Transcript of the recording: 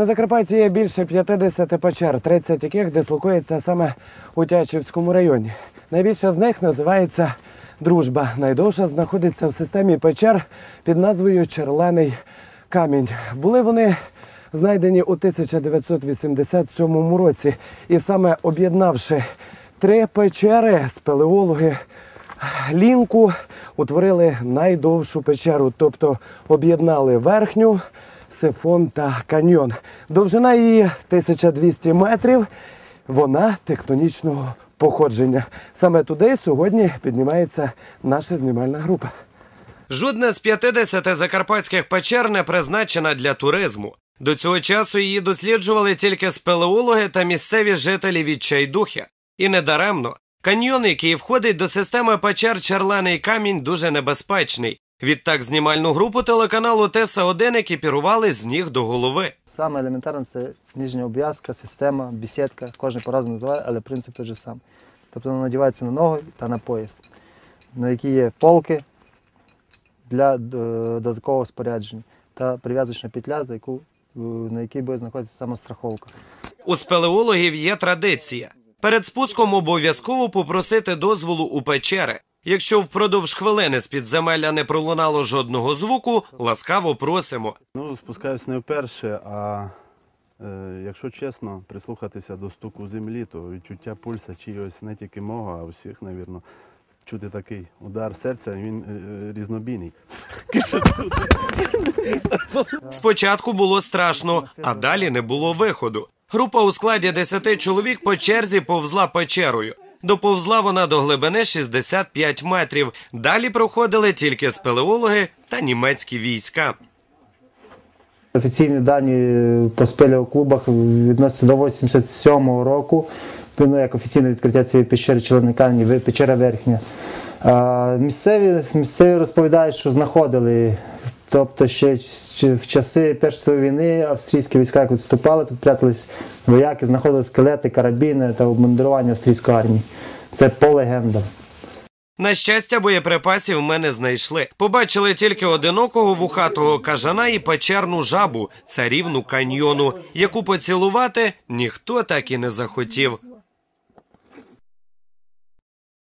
На Закарпатті є більше 50 печер, 30 яких дислокується саме у Тячівському районі. Найбільша з них називається Дружба. Найдовша знаходиться в системі печер під назвою Черлений камінь. Були вони знайдені у 1987 році. І саме об'єднавши три печери, спелеологи лінку утворили найдовшу печеру, тобто об'єднали верхню, сифон та каньйон. Довжина її 1200 метрів. Вона тектонічного походження. Саме туди сьогодні піднімається наша знімальна група. Жодна з 50 закарпатських печер не призначена для туризму. До цього часу її досліджували тільки спелеологи та місцеві жителі Відчайдухи. І недаремно. Каньйон, який входить до системи печер Черлений камінь, дуже небезпечний. Відтак знімальну групу телеканалу Теса 1 екіпірували з ніг до голови. Саме елементарне це нижня обв'язка, система, бісідка. Кожен по-разному називає, але принцип той же самий. Тобто вона надівається на ноги та на пояс, на які є полки для е, додаткового спорядження та прив'язочна петля, за яку, е, на якій буде знаходитися самостраховка. У спелеологів є традиція. Перед спуском обов'язково попросити дозволу у печери. Якщо впродовж хвилини з підземелля не пролунало жодного звуку, ласкаво просимо. Ну, спускаюсь не вперше, а е, якщо чесно, прислухатися до стуку землі, то відчуття пульса чийогось не тільки мого, а усіх, навірно, чути такий удар серця, він е, різнобійний. Спочатку було страшно, а далі не було виходу. Група у складі 10 чоловік по черзі повзла печерою. Доповзла вона до глибини 65 метрів. Далі проходили тільки спелеологи та німецькі війська. Офіційні дані по спелеоклубах відносяться до 87-го року. Ну, як офіційне відкриття цієї печери Челенникані, печера верхня. А, місцеві, місцеві розповідають, що знаходили. Тобто ще в часи Першої війни австрійські війська як відступали, тут прятались вояки, знаходили скелети, карабіни та обмундирування австрійської армії. Це по легендам. На щастя, боєприпасів ми не знайшли. Побачили тільки одинокого вухатого кажана і печерну жабу, царівну каньйону, яку поцілувати ніхто так і не захотів.